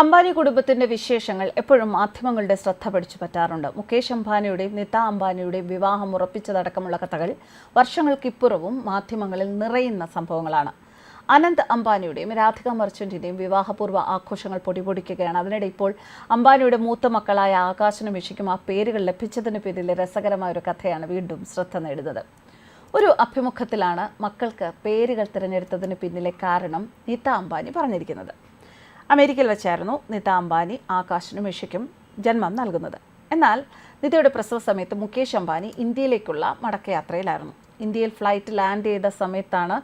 അംബാനി കുടുംബത്തിന്റെ വിശേഷങ്ങൾ എപ്പോഴും മാധ്യമങ്ങളുടെ ശ്രദ്ധ പിടിച്ചു പറ്റാറുണ്ട്. മുകേഷ് അംബാനിയുടെയും നിത അംബാനിയുടെയും വിവാഹം ഉറപ്പിച്ചതടക്കമുള്ള കഥകൾ വർഷങ്ങൾക്കിപ്പുറവും മാധ്യമങ്ങളിൽ നിറയുന്ന സംഭവങ്ങളാണ്. അനന്ത് അംബാനിയുടെയും രാധിക മർച്ചന്റിന്റെയും വിവാഹപൂർവ ആഘോഷങ്ങൾ പൊടിപൊടിക്കുകയാണ്. അതിനിടെ ഇപ്പോൾ അംബാനിയുടെ മൂത്ത മക്കളായ ആകാശനും ഇഷിക്കും ആ പേരുകൾ ലഭിച്ചതിന് പിന്നിലെ രസകരമായ ഒരു കഥയാണ് വീണ്ടും ശ്രദ്ധ നേടുന്നത്. ഒരു അഭിമുഖത്തിലാണ് മക്കൾക്ക് പേരുകൾ തിരഞ്ഞെടുത്തതിന് പിന്നിലെ കാരണം നിത അംബാനി പറഞ്ഞിരിക്കുന്നത്. അമേരിക്കയിൽ വെച്ചായിരുന്നു നിത അംബാനി ആകാശിനും മിഷയ്ക്കും ജന്മം നൽകുന്നത്. എന്നാൽ നിതയുടെ പ്രസവ സമയത്ത് മുകേഷ് അംബാനി ഇന്ത്യയിലേക്കുള്ള മടക്കയാത്രയിലായിരുന്നു. ഇന്ത്യയിൽ ഫ്ലൈറ്റ് ലാൻഡ് ചെയ്ത സമയത്താണ്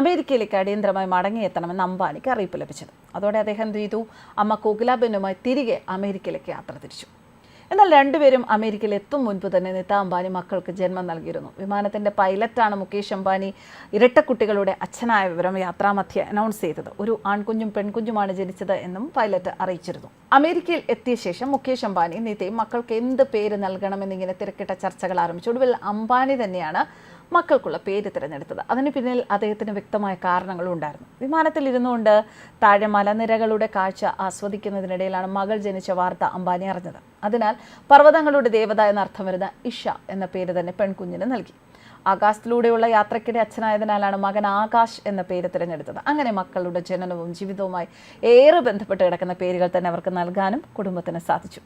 അമേരിക്കയിലേക്ക് അടിയന്തരമായി മടങ്ങിയെത്തണമെന്ന് അംബാനിക്ക് അറിയിപ്പ് ലഭിച്ചത്. അതോടെ അദ്ദേഹം ചെയ്തു? അമ്മ കോകിലാബെന്നുമായി തിരികെ അമേരിക്കയിലേക്ക് യാത്ര തിരിച്ചു. എന്നാൽ രണ്ടുപേരും അമേരിക്കയിൽ എത്തും മുൻപ് തന്നെ നിത അംബാനി മക്കൾക്ക് ജന്മം നൽകിയിരുന്നു. വിമാനത്തിന്റെ പൈലറ്റാണ് മുകേഷ് അംബാനി ഇരട്ടക്കുട്ടികളുടെ അച്ഛനായ വിവരം യാത്രാമധ്യ അനൗൺസ് ചെയ്തത്. ഒരു ആൺകുഞ്ഞും പെൺകുഞ്ഞുമാണ് ജനിച്ചത് എന്നും പൈലറ്റ് അറിയിച്ചിരുന്നു. അമേരിക്കയിൽ എത്തിയ ശേഷം മുകേഷ് അംബാനി നിതയും മക്കൾക്ക് എന്ത് പേര് നൽകണമെന്നിങ്ങനെ തിരക്കിട്ട ചർച്ചകൾ ആരംഭിച്ചു. ഒടുവിൽ അംബാനി തന്നെയാണ് മക്കൾക്കുള്ള പേര് തിരഞ്ഞെടുത്തത്. അതിന് പിന്നിൽ അദ്ദേഹത്തിന് വ്യക്തമായ കാരണങ്ങളും ഉണ്ടായിരുന്നു. വിമാനത്തിൽ ഇരുന്നുകൊണ്ട് താഴെ മലനിരകളുടെ കാഴ്ച ആസ്വദിക്കുന്നതിനിടയിലാണ് മകൾ ജനിച്ച വാർത്ത അംബാനി അറിഞ്ഞത്. അതിനാൽ പർവതങ്ങളുടെ ദേവത എന്നർത്ഥം വരുന്ന ഇഷ എന്ന പേര് തന്നെ പെൺകുഞ്ഞിന് നൽകി. ആകാശത്തിലൂടെയുള്ള യാത്രയ്ക്കിടെ അച്ഛനായതിനാലാണ് മകൻ ആകാശ് എന്ന പേര് തിരഞ്ഞെടുത്തത്. അങ്ങനെ മക്കളുടെ ജനനവും ജീവിതവുമായി ഏറെ ബന്ധപ്പെട്ട് കിടക്കുന്ന പേരുകൾ തന്നെ അവർക്ക് നൽകാനും കുടുംബത്തിന് സാധിച്ചു.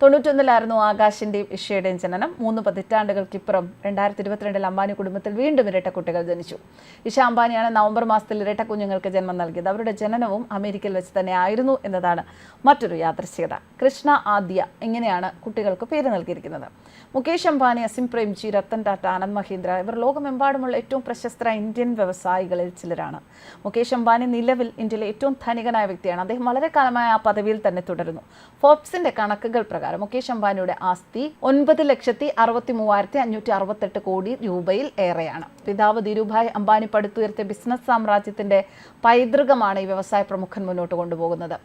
തൊണ്ണൂറ്റൊന്നിലായിരുന്നു ആകാശിന്റെയും ഇഷയുടെയും ജനനം. മൂന്ന് പതിറ്റാണ്ടുകൾക്ക് പതിറ്റാണ്ടുകൾക്കിപ്പുറം രണ്ടായിരത്തി ഇരുപത്തിരണ്ടിൽ അംബാനി കുടുംബത്തിൽ വീണ്ടും ഇരട്ട കുട്ടികൾ ജനിച്ചു. ഇഷ അംബാനിയാണ് നവംബർ മാസത്തിൽ ഇരട്ട കുഞ്ഞുങ്ങൾക്ക് ജന്മം നൽകിയത്. അവരുടെ ജനനവും അമേരിക്കയിൽ വെച്ച് തന്നെ ആയിരുന്നു എന്നതാണ് മറ്റൊരു യാദൃശ്യത കൃഷ്ണ ആദ്യ ഇങ്ങനെയാണ് കുട്ടികൾക്ക് പേര് നൽകിയിരിക്കുന്നത്? മുകേഷ് അംബാനി അസിം പ്രേംജി രത്തൻ ടാറ്റ ആനന്ദ് മഹീന്ദ്ര ഇവർ ലോകമെമ്പാടുമുള്ള ഏറ്റവും പ്രശസ്തരായ ഇന്ത്യൻ വ്യവസായികളിൽ ചിലരാണ്. മുകേഷ് അംബാനി നിലവിൽ ഇന്ത്യയിലെ ഏറ്റവും ധനികനായ വ്യക്തിയാണ്. അദ്ദേഹം വളരെ കാലമായ ആ പദവിയിൽ തന്നെ തുടരുന്നു. ഫോർബ്സിന്റെ കണക്കുകൾ പ്രകാരം മുകേഷ് അംബാനിയുടെ ആസ്തി ഒൻപത് ലക്ഷത്തി അറുപത്തി മൂവായിരത്തി അഞ്ഞൂറ്റി അറുപത്തെട്ട് കോടി രൂപയിൽ ഏറെയാണ്. പിതാവ് ധീരുഭായ് അംബാനി പടുത്തുയർത്തിയ ബിസിനസ് സാമ്രാജ്യത്തിന്റെ പൈതൃകമാണ് ഈ വ്യവസായ പ്രമുഖൻ മുന്നോട്ട് കൊണ്ടുപോകുന്നത്.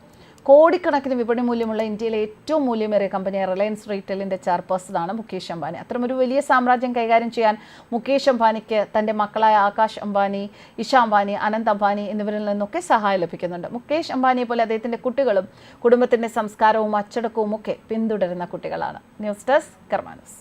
കോടിക്കണക്കിന് വിപണി മൂല്യമുള്ള ഇന്ത്യയിലെ ഏറ്റവും മൂല്യമേറിയ കമ്പനിയായ റിലയൻസ് റീറ്റെയിലിന്റെ ചെയർപേഴ്സണാണ് മുകേഷ് അംബാനി. അത്തരമൊരു വലിയ സാമ്രാജ്യം കൈകാര്യം ചെയ്യാൻ മുകേഷ് അംബാനിക്ക് തന്റെ മക്കളായ ആകാശ് അംബാനി ഇഷ അംബാനി അനന്ത് അംബാനി എന്നിവരിൽ നിന്നൊക്കെ സഹായം ലഭിക്കുന്നുണ്ട്. മുകേഷ് അംബാനിയെ പോലെ അദ്ദേഹത്തിന്റെ കുട്ടികളും കുടുംബത്തിന്റെ സംസ്കാരവും അച്ചടക്കവും ഒക്കെ പിന്തുടരുന്ന കുട്ടികളാണ്. News desk കർമാനസ്.